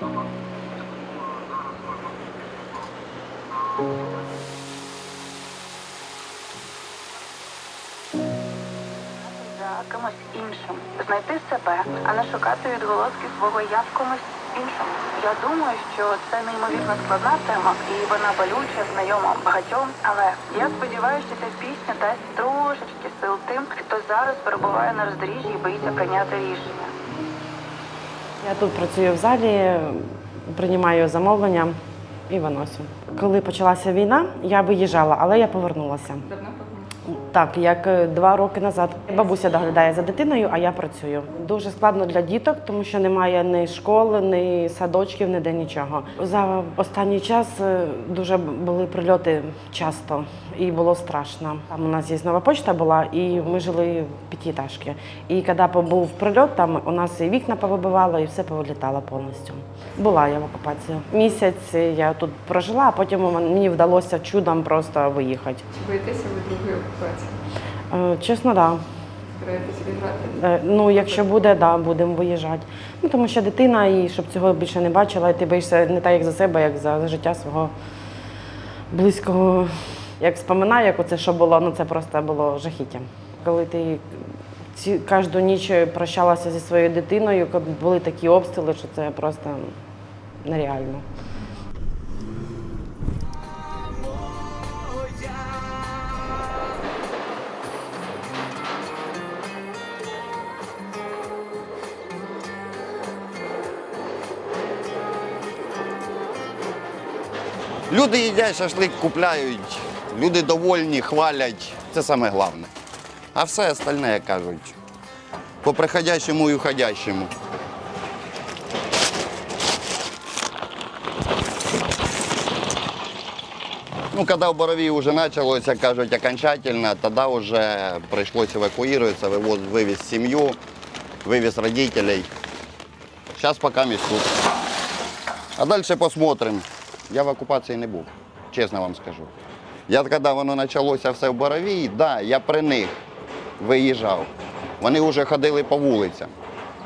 за кимось іншим, знайти себе, а не шукати відголоски свого я в комусь іншому. Я думаю, що це неймовірно складна тема, і вона болюча, знайома багатьом. Але я сподіваюся, що ця пісня дасть трошечки сил тим, хто зараз перебуває на роздоріжжі і боїться прийняти рішення. Я тут працюю в залі, приймаю замовлення і виносю. Коли почалася війна, я виїжджала, але я повернулася. Так, як е, два роки назад. Бабуся доглядає за дитиною, а я працюю. Дуже складно для діток, тому що немає ні школи, ні садочків, ніде нічого. За останній час е, дуже були прильоти часто, і було страшно. Там у нас є нова почта була, і ми жили в п'ятиэтажці. І коли був прильот, там у нас і вікна повибивало, і все повилітало повністю. Була я в окупації. Місяць я тут прожила, а потім мені вдалося чудом просто виїхати. Чи боїтеся ви другої окупації? Е, Чесно, так. Да. Е, Ну, якщо буде, да, будемо виїжджати. Ну, тому що дитина, і щоб цього більше не бачила, і ти боїшся не так, як за себе, як за життя свого близького. Як споминаю, як оце що було, ну це просто було жахіття. Коли ти ці, кожну ніч прощалася зі своєю дитиною, коли були такі обстріли, що це просто нереально. Люди їдять шашлик, купляють, люди довольні, хвалять. Це саме головне. А все остальне, як кажуть, по приходящому і уходящому. Ну, коли в Борові вже почалося, кажуть, окончательно, тоді вже прийшлося евакуюватися, вивоз, вивіз сім'ю, вивіз родителей. Зараз поки місць тут. А далі посмотрим. Я в окупації не був, чесно вам скажу. Я коли воно почалося все в Боровій, да, я при них виїжджав. Вони вже ходили по вулицям.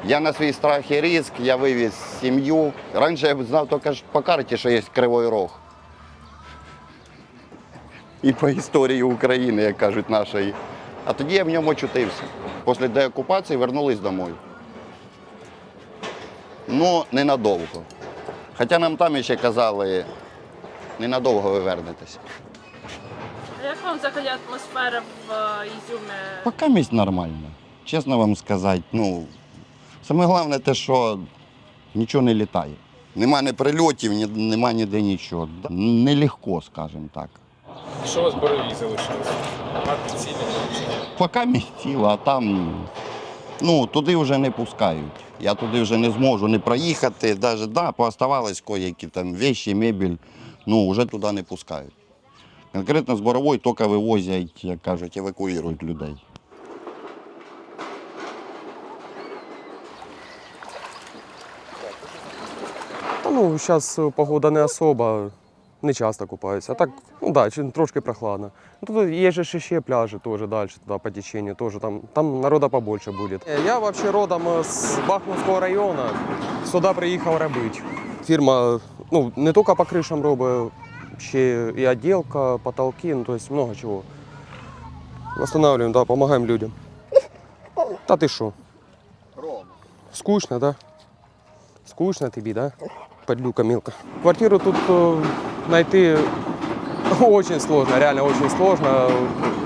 Я на свій страх і ризик, я вивіз сім'ю. Раніше я б знав тільки по карті, що є Кривий Рог. І по історії України, як кажуть, нашої. А тоді я в ньому очутився. Після деокупації вернулись домой. Ну, ненадовго. Хоча нам там ще казали, ненадовго ви вернетеся. А Як вам взагалі атмосфера в е, Ізюмі? Поки місць нормально. Чесно вам сказати, ну, саме головне те, що нічого не літає. Нема ні прильотів, ні, нема ніде нічого. Нелегко, скажімо так. Що у вас борові залишилось? Мати цілі чи ні? Поки а там ну, туди вже не пускають. Я туди вже не зможу не проїхати. Навіть да, пооставались кое-які там вещі, мебель, ну вже туди не пускають. Конкретно з борової тільки вивозять, як кажуть, евакуюють людей. Ну, зараз погода не особа, не часто купаюся. А так, ну да, чи- трошки прохладно. Ну, Тут є же ще- ще пляжі теж далі, туди по течению, теж там, там народа побольше буде. Я взагалі родом з Бахмутського району, сюди приїхав робити. Фірма ну, не тільки по кришам робить, ще і отделка, потолки, ну, тобто много чого. Восстанавливаем, да, допомагаємо людям. Та ти що? Скучно, да? Скучно тобі, да? Подлюка мелко. Квартиру тут э, найти очень сложно, реально очень сложно.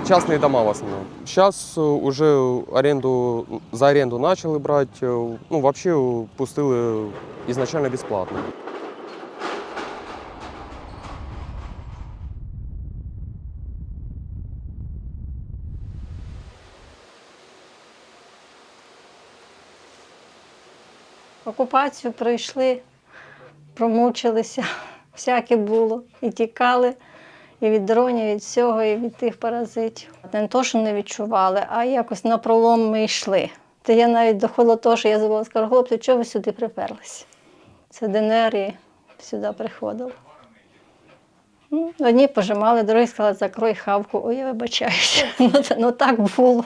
Частные дома в основном. Сейчас уже аренду, за аренду начали брать. э, Ну, вообще э, пустили изначально бесплатно. Окупацію пройшли, промучилися, всяке було. І тікали і від дронів, і від всього, і від тих паразитів. Не то, що не відчували, а якось на пролом ми йшли. Та я навіть доходила до того, що я забула, скажу, хлопці, чого ви сюди приперлися? Це ДНР і сюди приходили. Ну, Одні пожимали, другі сказали, закрой хавку. Ой, я вибачаюся. Ну, ну так було.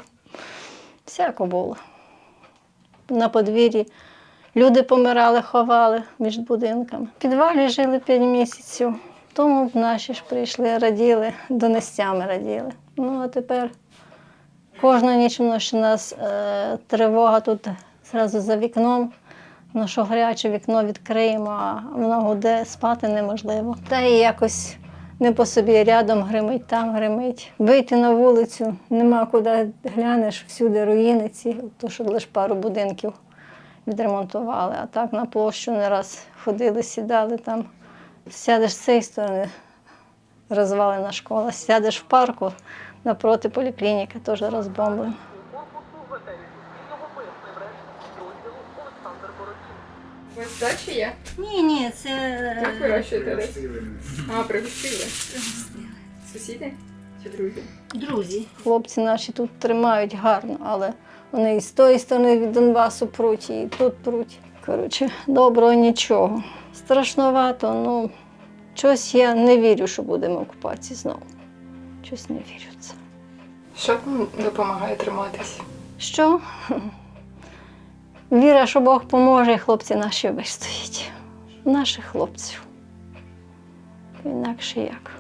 Всяко було. На подвір'ї Люди помирали, ховали між будинками. В підвалі жили 5 місяців. Тому наші ж прийшли, раділи, донестями раділи. Ну а тепер кожну ніч у нас е, тривога тут зразу за вікном. Ну, що гаряче вікно відкриємо, а воно гуде, спати неможливо. Та і якось не по собі рядом гримить, там гримить. Вийти на вулицю, нема куди глянеш, всюди руїни ці, то що лише пару будинків відремонтували. А так на площу не раз ходили, сідали там. Сядеш з цієї сторони, розвалена школа, сядеш в парку напроти поліклініки, теж розбомблена. У вас є? Ні, ні, це Як вирощуєте? А, пригостили? Сусіди чи друзі? друзі. Хлопці наші тут тримають гарно, але вони і з тої сторони від Донбасу пруть, і тут пруть. Коротше, доброго нічого. Страшновато, ну щось я не вірю, що будемо в окупації знову. Щось не вірю в це. Що допомагає триматись? Що? Віра, що Бог поможе, і хлопці наші вистоять. Наших хлопців. Інакше як.